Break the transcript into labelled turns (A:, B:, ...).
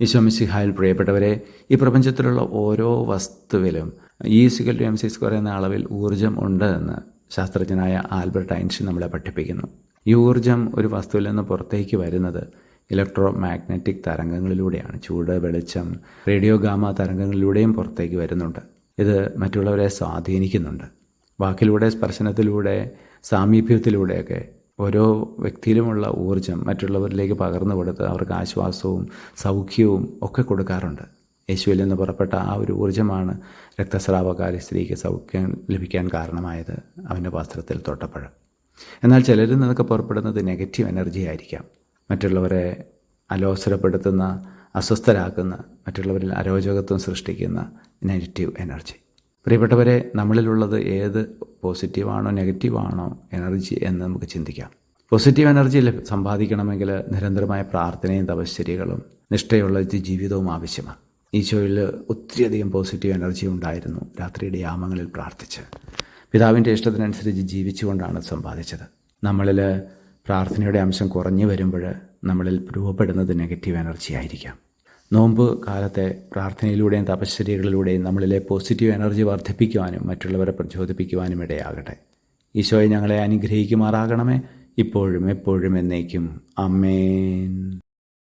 A: ഈശോമിസിഹായിൽ പ്രിയപ്പെട്ടവരെ ഈ പ്രപഞ്ചത്തിലുള്ള ഓരോ വസ്തുവിലും equal to m c square എന്ന അളവിൽ ഊർജം ഉണ്ട് എന്ന് ശാസ്ത്രജ്ഞനായ ആൽബർട്ട് ഐൻസ്റ്റൈൻ നമ്മളെ പഠിപ്പിക്കുന്നു. ഈ ഊർജം ഒരു വസ്തുവിൽ നിന്ന് പുറത്തേക്ക് വരുന്നത് ഇലക്ട്രോ മാഗ്നറ്റിക് തരംഗങ്ങളിലൂടെയാണ്. ചൂട് വെളിച്ചം റേഡിയോ ഗാമ തരംഗങ്ങളിലൂടെയും പുറത്തേക്ക് വരുന്നുണ്ട്. ഇത് മറ്റുള്ളവരെ സ്വാധീനിക്കുന്നുണ്ട്. വാക്കിലൂടെ സ്പർശനത്തിലൂടെ സാമീപ്യത്തിലൂടെയൊക്കെ ഓരോ വ്യക്തിയിലുമുള്ള ഊർജം മറ്റുള്ളവരിലേക്ക് പകർന്നു കൊടുത്ത് അവർക്ക് ആശ്വാസവും സൗഖ്യവും ഒക്കെ കൊടുക്കാറുണ്ട്. യേശുവിൽ നിന്ന് പുറപ്പെട്ട ആ ഒരു ഊർജമാണ് രക്തസ്രാവകാരി സ്ത്രീക്ക് സൗഖ്യം ലഭിക്കാൻ കാരണമായത് അവന്റെ വസ്ത്രത്തിൽ തൊട്ടപ്പോഴും എന്നാൽ ചിലരിൽ നിന്നൊക്കെ പുറപ്പെടുന്നത് നെഗറ്റീവ് എനർജി ആയിരിക്കാം. മറ്റുള്ളവരെ അലോസരപ്പെടുത്തുന്ന അസ്വസ്ഥരാക്കുന്ന മറ്റുള്ളവരിൽ അരോചകത്വം സൃഷ്ടിക്കുന്ന നെഗറ്റീവ് എനർജി. പ്രിയപ്പെട്ടവരെ നമ്മളിലുള്ളത് ഏത് പോസിറ്റീവാണോ നെഗറ്റീവാണോ എനർജി എന്ന് നമുക്ക് ചിന്തിക്കാം. പോസിറ്റീവ് എനർജി സമ്പാദിക്കണമെങ്കിൽ നിരന്തരമായ പ്രാർത്ഥനയും തപശ്ചര്യകളും നിഷ്ഠയുള്ള ജീവിതവും ആവശ്യമാണ്. ഈശോയിൽ ഒത്തിരിയധികം പോസിറ്റീവ് എനർജി ഉണ്ടായിരുന്നു രാത്രിയുടെ യാമങ്ങളിൽ പ്രാർത്ഥിച്ച്. പിതാവിന്റെ ഇഷ്ടത്തിനനുസരിച്ച് ജീവിച്ചുകൊണ്ടാണ് സമ്പാദിച്ചത്. നമ്മളിൽ പ്രാർത്ഥനയുടെ അംശം കുറഞ്ഞു വരുമ്പോൾ നമ്മളിൽ രൂപപ്പെടുന്നത് നെഗറ്റീവ് എനർജി ആയിരിക്കാം. നോമ്പ് കാലത്തെ പ്രാർത്ഥനയിലൂടെയും തപശ്ചര്യകളിലൂടെയും നമ്മളിലെ പോസിറ്റീവ് എനർജി വർദ്ധിപ്പിക്കുവാനും മറ്റുള്ളവരെ പ്രചോദിപ്പിക്കുവാനും ഇടയാകട്ടെ. ഈശോയെ ഞങ്ങളെ അനുഗ്രഹിക്കുമാറാകണമേ. ഇപ്പോഴും എപ്പോഴും എന്നേക്കും. അമ്മേൻ